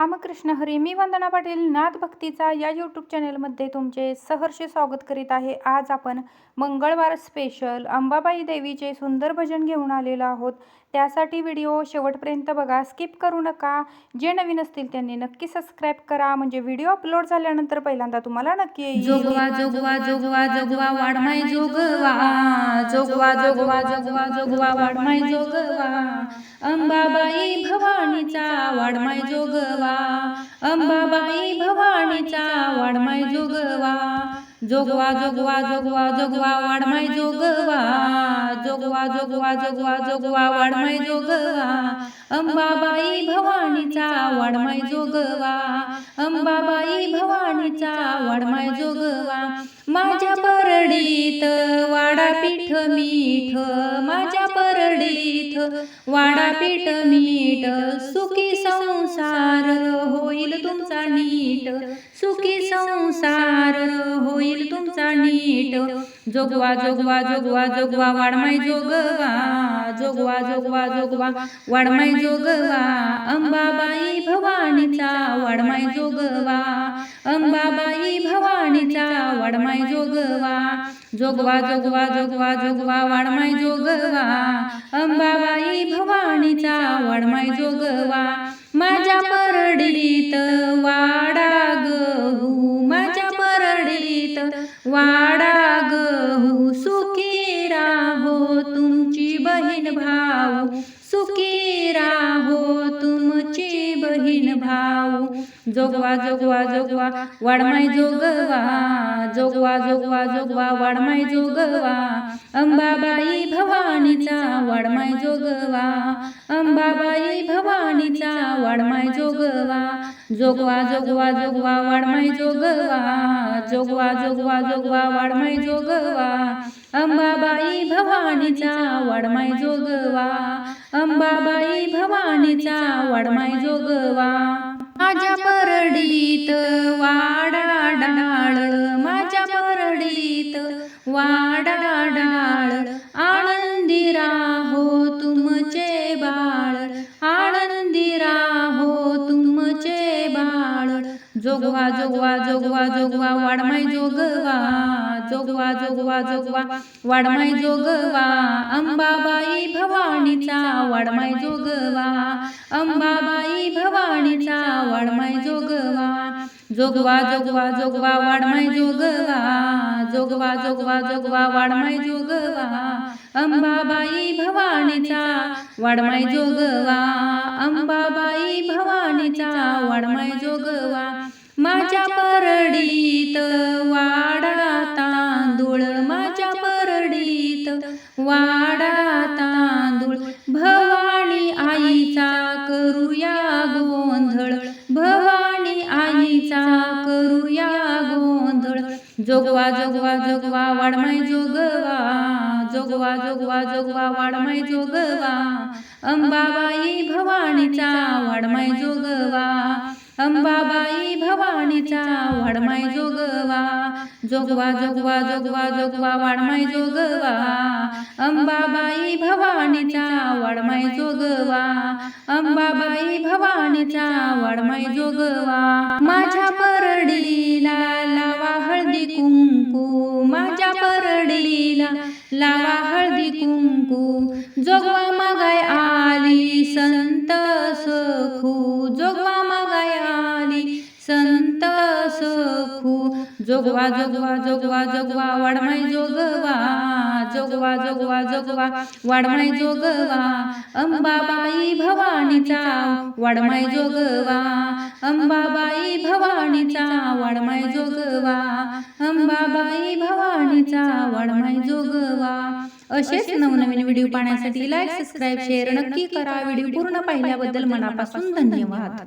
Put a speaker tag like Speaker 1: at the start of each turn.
Speaker 1: रामकृष्ण हरी मी वंदना पाटील नाथ भक्तीचा या यूट्यूब चॅनेलमध्ये तुमचे सहर्ष स्वागत करीत आहे. आज आपण मंगळवार स्पेशल अंबाबाई देवीचे सुंदर भजन घेऊन आलेलो आहोत. त्यासाठी व्हिडिओ शेवटपर्यंत बघा. स्किप करू नका. जे नवीन असतील त्यांनी नक्की सबस्क्राईब करा. म्हणजे व्हिडिओ अपलोड झाल्यानंतर पहिल्यांदा तुम्हाला नक्की येईल.
Speaker 2: जोगवा जोगवा जोगवा जोगवा वाडमाय जोगवा. जोगवा जोगवा जोगवा जोगवा वाडमाय जोगवा. अंबाबाई भवानीचा वाडमाय जोगवा. अंबाबाई भवानीचा वाडमाय जोगवा. जोगवा जोगवा जोगवा जोगवा वाडमाय जोगवा. जोगवा जोगवा जोगवा जोगवा वाडमाय जोगवा. अंबाबाई भवानीचा वाडमाय जोगवा. अंबाबाई भवानीचा वाडमाय जोगवा. माझ्या परडीत वाडा पीठ मीठ. माझ्या परडीत वाडा पीठ मीठ. जोगवा जोगवा जोगवा जोगवा वाडमाय जोगवा जोगवा जोगवा जोगवा वाडमाय जोगवा अंबाबाई भवानीचा वाडमाय जोगवा अंबाबाई भवानीचा वाडमाय जोगवा जोगवा जोगवा जोगवा जोगवा वाडमाय जोगवा अंबाबाई भवानीचा वाडमाय जोगवा माझ्या परडीत वाडा गहू माझ्या परडीत वाडा होईन भाऊ. जोगवा जोगवा जोगवा वाडमाय जोगवा. जोगवा जोगवा जोगवा वाडमाय जोगवा. अंबाबाई भवानीचा वाडमाय जोगवा. अंबाबाई भवानीचा वाडमाय जोगवा. जोगवा जोगवा जोगवा वाडमाय जोगवा जोगवा जोगवा जोगवा वाडमाय जोगवा अंबाबाई भवानीचा वाडमाय जोगवा अंबाबाई भवानीचा वाडमाय जोगवा. माझ्या पर जोगवा जोगवा जोगवा जोगवा वाडमाय जोगवा जोगवा जोगवा जोगवा वाडमाय जोगवा अंबाबाई भवानीचा वाडमाय जोगवा अंबाबाई भवानीचा वाडमाय जोगवा जोगवा जोगवा जोगवा वाडमाय जोगवा जोगवा जोगवा जोगवा वाडमाय जोगवा अंबाबाई भवानीचा वाडमाय जोगवा अंबाबाई भवानीचा वाडमाय जोगवा परडीत वाडा तांदूळ माझ्या परडीत वाडा तांदूळ. भवानी आईचा करूया गोंधळ भवानी आईचा करूया गोंधळ. जोगवा जोगवा जोगवा वाडमाय जोगवा जोगवा जोगवा जोगवा वाडमाय जोगवा. अंबाबाई भवानीचा वाडमाय जोगवा. अंबाबाई भवानीचा वाडमाय जोगवा. जोगवा जोगवा जोगवा जोगवा वाडमाय जोगवा अंबाबाई भवानीचा वाडमाय जोगवा. अंबाबाई भवानीचा वाडमाय जोगवा. माझ्या परडीला लावा हळदी कुंकू. माझ्या परडीला लावा जोगवा जोगवा जोगवा जोगवा वाडमाय जोगवा जोगवा जोगवा जोगवा वाडमाय जोगवा अंबाबाई भवानीचा वाडमाय जोगवा अंबाबाई भवानीचा वाडमाय जोगवा अंबाबाई भवानीचा वाडमाय जोगवा असेच नवनवीन व्हिडिओ पाहण्यासाठी लाईक सबस्क्राईब शेअर नक्की करा व्हिडिओ पूर्ण पाहिल्याबद्दल मनापासून धन्यवाद